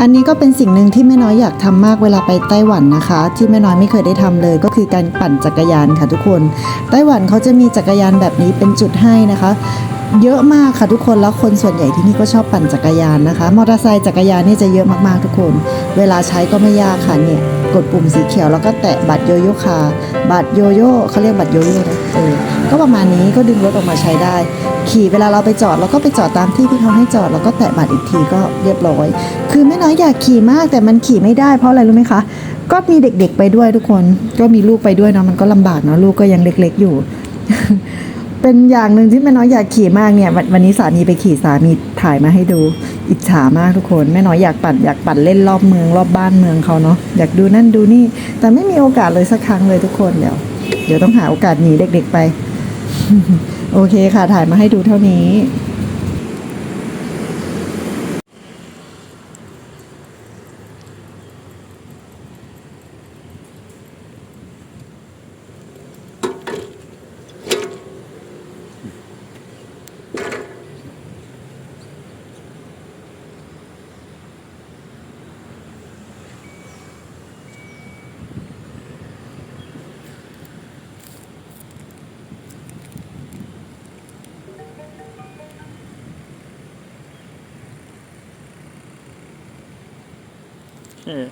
อันนี้ก็เป็นสิ่งหนึ่งที่แม่น้อยอยากทำมากเวลาไปไต้หวันนะคะ ที่แม่น้อยไม่เคยได้ทำเลย ก็คือการปั่นจักรยานค่ะทุกคน ไต้หวันเขาจะมีจักรยานแบบนี้เป็นจุดให้นะคะ เยอะมากค่ะทุกคนแล้วคนส่วนใหญ่ที่นี่ก็ชอบปั่นจักรยานนะคะ มอเตอร์ไซค์จักรยานนี่จะเยอะมากๆทุกคน เวลาใช้ก็ไม่ยากค่ะเนี่ยกดปุ่มสีเขียวแล้วก็แตะบัตรโยโย่คาบัตรโยโย่เขาเรียกบัตรโยโย่นะเออก็ประมาณนี้ก็ดึงรถออกมาใช้ได้ ขี่เวลาเราไปจอดเราก็ไปจอดตามที่ที่เขาให้จอดแล้วก็แตะบัตรอีกทีก็เรียบร้อย คือไม่น้อยอยากขี่มากแต่มันขี่ไม่ได้เพราะอะไรรู้ไหมคะ ก็มีเด็กๆไปด้วยทุกคน ก็มีลูกไปด้วยเนาะมันก็ลำบากเนาะลูกก็ยังเล็ก ๆ อยู่ เป็นอย่างหนึ่งที่แม่น้อยอยากขี่มากเนี่ยวันวันนี้สามีไปขี่สามีถ่ายมาให้ดู อิจฉามากทุกคนแม่น้อยอยากปั่นอยากปั่นเล่นรอบเมืองรอบบ้านเมืองเขาเนาะอยากดูนั่นดูนี่ แต่ไม่มีโอกาสเลยสักครั้งเลยทุกคนเดี๋ยวเดี๋ยวต้องหาโอกาสหนีเด็ก ๆ ไป โอเคค่ะ ถ่ายมาให้ดูเท่านี้ Yeah.